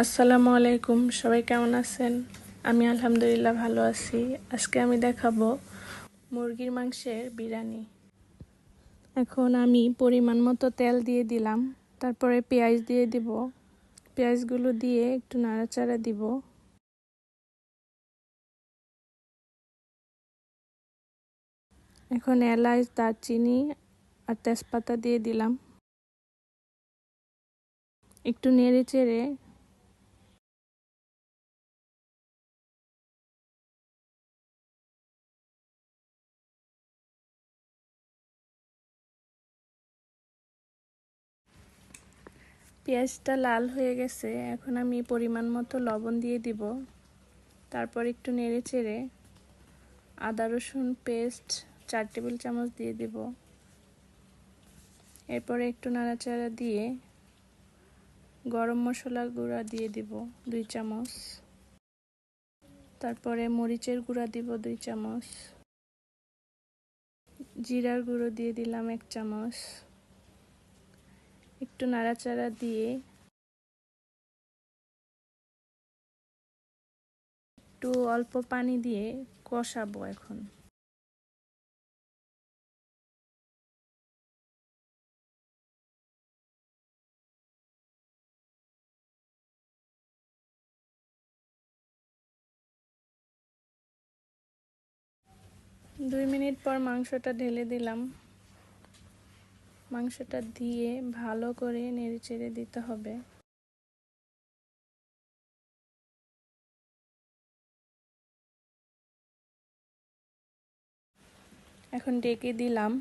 আসসালামু আলাইকুম, সবাই কেমন আছেন? আমি আলহামদুলিল্লাহ ভালো আছি। আজকে আমি দেখাবো মুরগির মাংসের বিরিয়ানি। এখন আমি পরিমাণ মতো তেল দিয়ে দিলাম। তারপরে পেঁয়াজ দিয়ে দিব। পেঁয়াজগুলো দিয়ে একটু নাড়াচাড়া দিব। এখন এলাচ, দারচিনি আর তেজপাতা দিয়ে দিলাম। একটু নেড়ে চেড়ে পেঁয়াজটা লাল হয়ে গেছে, এখন আমি পরিমাণ মতো লবণ দিয়ে দিব। তারপর একটু নেড়ে চেড়ে আদা, রসুন, পেস্ট চার টেবিল চামচ দিয়ে দিব। এরপরে একটু নাড়াচাড়া দিয়ে গরম মশলা গুঁড়া দিয়ে দিব দুই চামচ। তারপরে মরিচের গুঁড়া দিব দুই চামচ। জিরার গুঁড়ো দিয়ে দিলাম এক চামচ। একটু নাড়াচাড়া দিয়ে একটু অল্প পানি দিয়ে কষাবো এখন। দুই মিনিট পর মাংসটা ঢেলে দিলাম। মাংসটা দিয়ে ভালো করে নেড়ে চেড়ে দিতে হবে। এখন ডেকে দিলাম।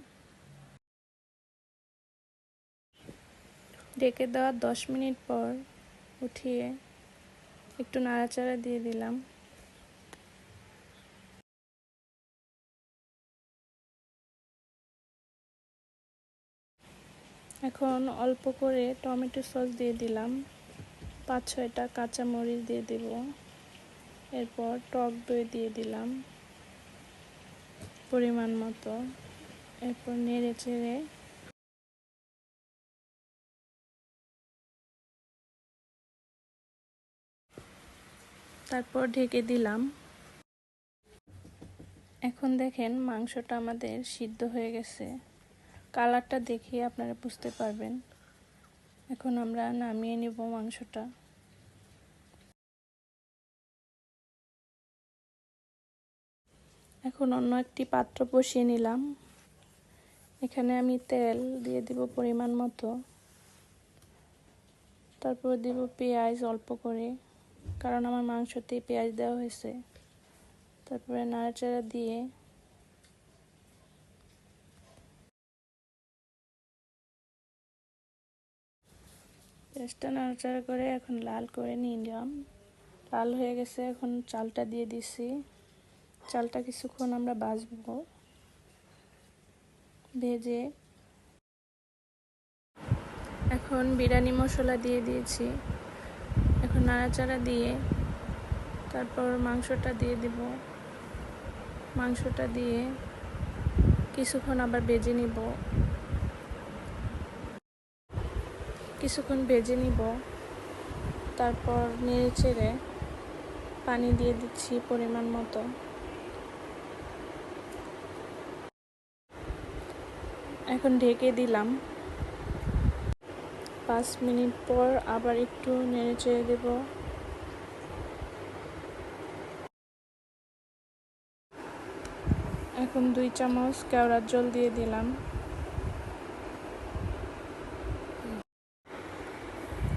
ডেকে দেওয়ার দশ মিনিট পর উঠিয়ে একটু নাড়াচাড়া দিয়ে দিলাম। এখন অল্প করে টমেটো সস দিয়ে দিলাম। পাঁচ, ছয়টা কাঁচা মরিচ দিয়ে দেব। এরপর টক দই দিয়ে দিলাম পরিমাণ মতো। এরপর নেড়ে চেড়ে তারপর ঢেকে দিলাম। এখন দেখেন মাংসটা আমাদের সিদ্ধ হয়ে গেছে। কালারটা দেখে আপনারা বুঝতে পারবেন। এখন আমরা নামিয়ে নেব মাংসটা। এখন অন্য একটি পাত্র বসিয়ে নিলাম। এখানে আমি তেল দিয়ে দিব পরিমাণ মতো। তারপর দিব পেঁয়াজ অল্প করে, কারণ আমার মাংসতে পেঁয়াজ দেওয়া হয়েছে। তারপরে নাড়াচাড়া দিয়ে পেঁয়াজটা নাড়াচাড়া করে এখন লাল করে নিলাম। লাল হয়ে গেছে, এখন চালটা দিয়ে দিছি। চালটা কিছুক্ষণ আমরা বাজবো ভেজে। এখন বিরিয়ানি মশলা দিয়ে দিয়েছি। এখন নাড়াচাড়া দিয়ে তারপর মাংসটা দিয়ে দিব। মাংসটা দিয়ে কিছুক্ষণ আবার বেজে নিব। কিছুক্ষণ ভেজে নিব। তারপর নেড়ে চেড়ে পানি দিয়ে দিচ্ছি পরিমাণ মতো। এখন ঢেকে দিলাম। পাঁচ মিনিট পর আবার একটু নেড়ে চেড়ে দেব। এখন দুই চামচ কেওড়ার জল দিয়ে দিলাম।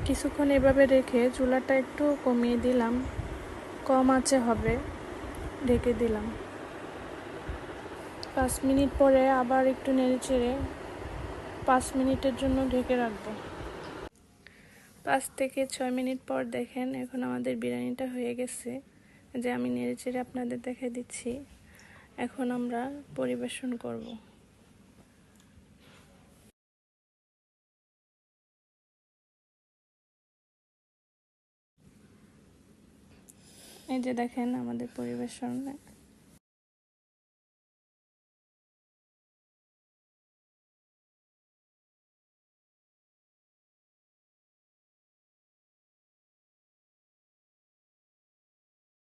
কিছুক্ষণ এভাবে রেখে চুলাটা একটু কমিয়ে দিলাম। কম আছে হবে, ঢেকে দিলাম। পাঁচ মিনিট পরে আবার একটু নেড়ে চেড়ে পাঁচ মিনিটের জন্য ঢেকে রাখব। পাঁচ থেকে ছয় মিনিট পর দেখেন এখন আমাদের বিরিয়ানিটা হয়ে গেছে, যে আমি নেড়ে চেড়ে আপনাদের দেখে দিচ্ছি। এখন আমরা পরিবেশন করব। এই যে দেখেন আমাদের পরিবেশন